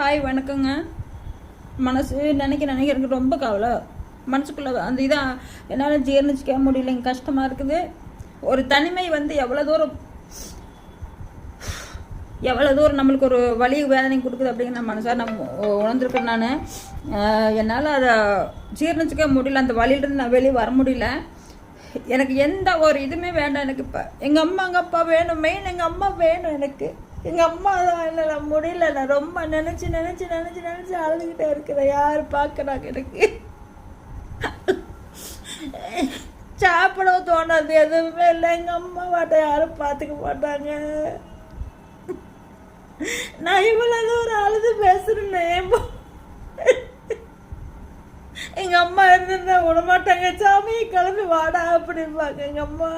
Hi வணக்கங்க. மனசு நினைக்க நினைக்க எனக்கு ரொம்ப கவலை. மனசுக்குள்ள அந்த இதாக என்னால் ஜீர்ணிச்சிக்க முடியலைங்க. கஷ்டமாக இருக்குது. ஒரு தனிமை வந்து எவ்வளோ தூரம் எவ்வளோ தூரம் நம்மளுக்கு ஒரு வலி வேதனை கொடுக்குது அப்படிங்கிற நான் நம்ம நான். நான் என்னால் அதை ஜீர்ணிச்சிக்க முடியல. அந்த வழியிலேருந்து நான் வெளியே வர முடியல. எனக்கு எந்த ஒரு இதுவுமே வேண்டாம் எனக்கு இப்போ. எங்கள் அம்மா எங்கள் அப்பா வேணும். மெயின் எங்கள் அம்மா வேணும் எனக்கு. எங்கள் அம்மா தான் இல்லை நான் முடியல நான் ரொம்ப நினச்சி நினச்சி நினச்சி நினச்சி அழுதுகிட்டே இருக்கிறேன். யார் பார்க்குறாங்க எனக்கு? சாப்பிடவும் தோணாது எதுவுமே இல்லை. எங்கள் அம்மா வாட்டை யாரும் பார்த்துக்க மாட்டாங்க. நான் இவ்வளோ ஒரு அழுது பேசுறேன். எங்க அம்மா இருந்திருந்தா விடமாட்டாங்க. சாமி கிளம்பி வாடா அப்படிம்பாங்க. எங்க அம்மா.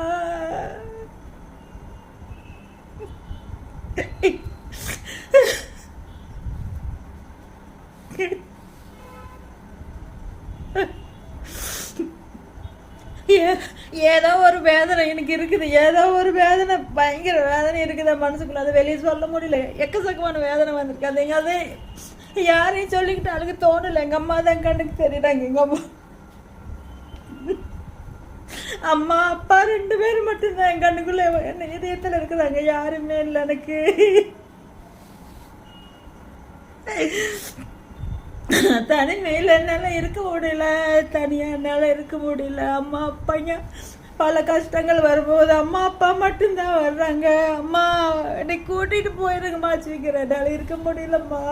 ஏதோ ஒரு வேதனை எனக்கு இருக்குது. ஏதோ ஒரு வேதனை பயங்கர வேதனை இருக்குது. மனசுக்குள்ள அதை வெளியே சொல்ல முடியல. எக்கச்சக்கமான வேதனை வந்திருக்கு. அது எங்க அதே யாரையும் சொல்லிக்கிட்டு அழுக தோணலை. எங்கள் அம்மா தான் கண்ணுக்கு தெரியுறாங்க. எங்க அம்மா அம்மா அப்பா ரெண்டு பேரும் மட்டும்தான் என் கண்ணுக்குள்ளே என்ன இதயத்தில் இருக்கிறாங்க யாருமே இல்லை எனக்கு. தனிமையில் என்னால் இருக்க முடியல தனியாக என்னால் இருக்க முடியல. அம்மா அப்பாங்க பல கஷ்டங்கள் வரும்போது அம்மா அப்பா மட்டும்தான் வர்றாங்க. அம்மா என்னை கூட்டிகிட்டு போயிருங்கம்மா வச்சுக்கிறேன் என்னால் இருக்க முடியலம்மா.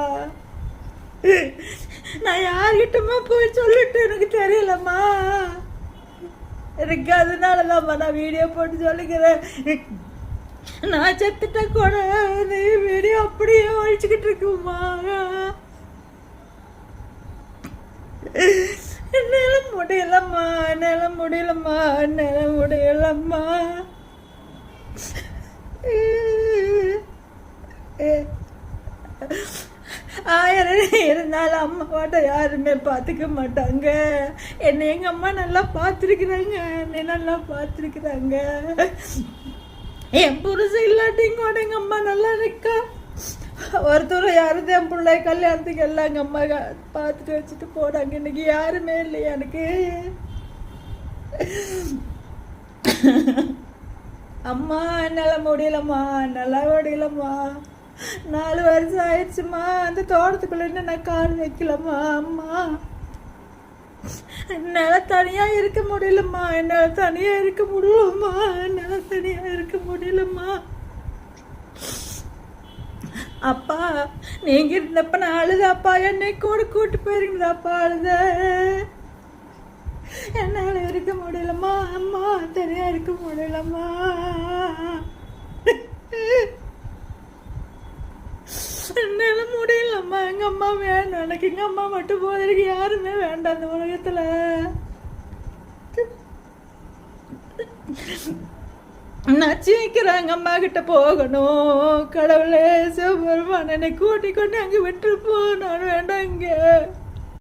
நான் யார்கிட்டமா போய் சொல்லிட்டு எனக்கு தெரியலம்மா. எனக்கு அதனால தான்மா நான் வீடியோ போட்டு சொல்லிக்கிறேன். நான் செத்துட்ட கூட நீ வீடியோ அப்படியே ஒழிச்சுக்கிட்டு இருக்குமா என்னால முடியலம்மா என்னால முடியலம்மா என்னால முடியலம்மா. ஆயிரம் இருந்தாலும் அம்மாவாட்ட யாருமே பார்த்துக்க மாட்டாங்க. என்னை எங்கள் அம்மா நல்லா பார்த்துருக்குறாங்க. என்னை நல்லா பார்த்துருக்குறாங்க. என் புருஷன் இல்லாட்டியும் கூட எங்கள் அம்மா நல்லா இருக்கா? ஒருத்தர் யாரும் என் பிள்ளை கல்யாணத்துக்கு எல்லாம் எங்கள் அம்மா பார்த்துட்டு வச்சுட்டு போனாங்க இன்னைக்கு யாருமே இல்லையா எனக்கு. அம்மா என்னால் முடியலம்மா. நல்லா முடியலம்மா நாலு வருஷம் ஆயிடுச்சுமா அந்த தோட்டத்துக்குள்ள என்ன நான் கால் வைக்கலம்மா அம்மா. என்னால் தனியாக இருக்க முடியலம்மா. என்னால் தனியாக இருக்க முடியலம்மா. என்னால் தனியாக இருக்க முடியலம்மா. அப்பா நீங்க இருந்தப்ப நான் அழுதாப்பா. என்னை கூட கூட்டு போயிருங்களாப்பா அழுத? என்னால இருக்க முடியலம்மா. அம்மா தனியா இருக்க முடியலம்மா. என்னால முடியலம்மா எங்க அம்மா வேணும்? எனக்கு எங்க அம்மா மட்டும் போதற்கு யாருமே வேண்டாம் அந்த உலகத்துல. நச்சு எங்கள் அம்மா கிட்ட போகணும். கடவுளே சிவபெருமான் என்னை கூட்டி கொண்டு அங்கே விட்டுருப்போம் நான் வேண்டாம் இங்கே.